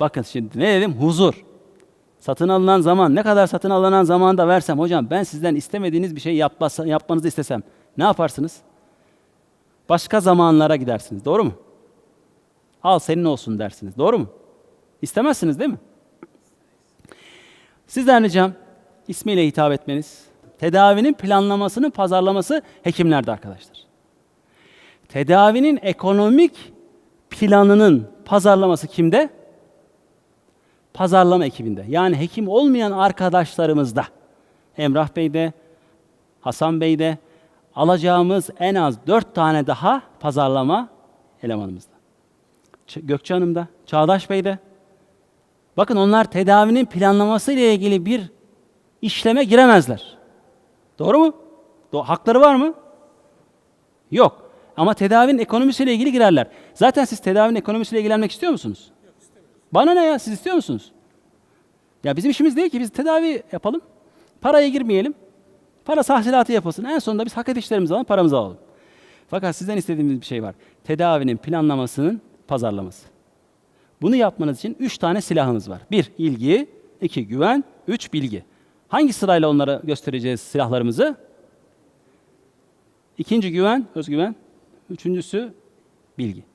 bakın şimdi ne dedim? Huzur. Satın alınan zaman, ne kadar satın alınan zaman da versem, hocam ben sizden istemediğiniz bir şey yapmanızı istesem ne yaparsınız? Başka zamanlara gidersiniz, doğru mu? Al senin olsun dersiniz, doğru mu? İstemezsiniz değil mi? Sizden ricam ismiyle hitap etmeniz. Tedavinin planlamasının pazarlaması hekimlerde arkadaşlar. Tedavinin ekonomik planının pazarlaması kimde? Pazarlama ekibinde. Yani hekim olmayan arkadaşlarımızda. Emrah Bey'de, Hasan Bey'de alacağımız en az dört tane daha pazarlama elemanımızda. Ç- Gökçe Hanım'da, Çağdaş Bey'de. Bakın onlar tedavinin planlaması ile ilgili bir işleme giremezler. Doğru mu? Do- hakları var mı? Yok. Ama tedavinin ekonomisiyle ilgili girerler. Zaten siz tedavinin ekonomisiyle ilgilenmek istiyor musunuz? Bana ne ya? Siz istiyor musunuz? Ya bizim işimiz değil ki biz tedavi yapalım. Paraya girmeyelim. Para tahsilatı yapılsın. En sonunda biz hak edişlerimizi alalım, paramızı alalım. Fakat sizden istediğimiz bir şey var. Tedavinin planlamasının pazarlaması. Bunu yapmanız için üç tane silahınız var. Bir, ilgi. iki güven. Üç, bilgi. Hangi sırayla onlara göstereceğiz silahlarımızı? İkinci güven, özgüven. Üçüncüsü bilgi.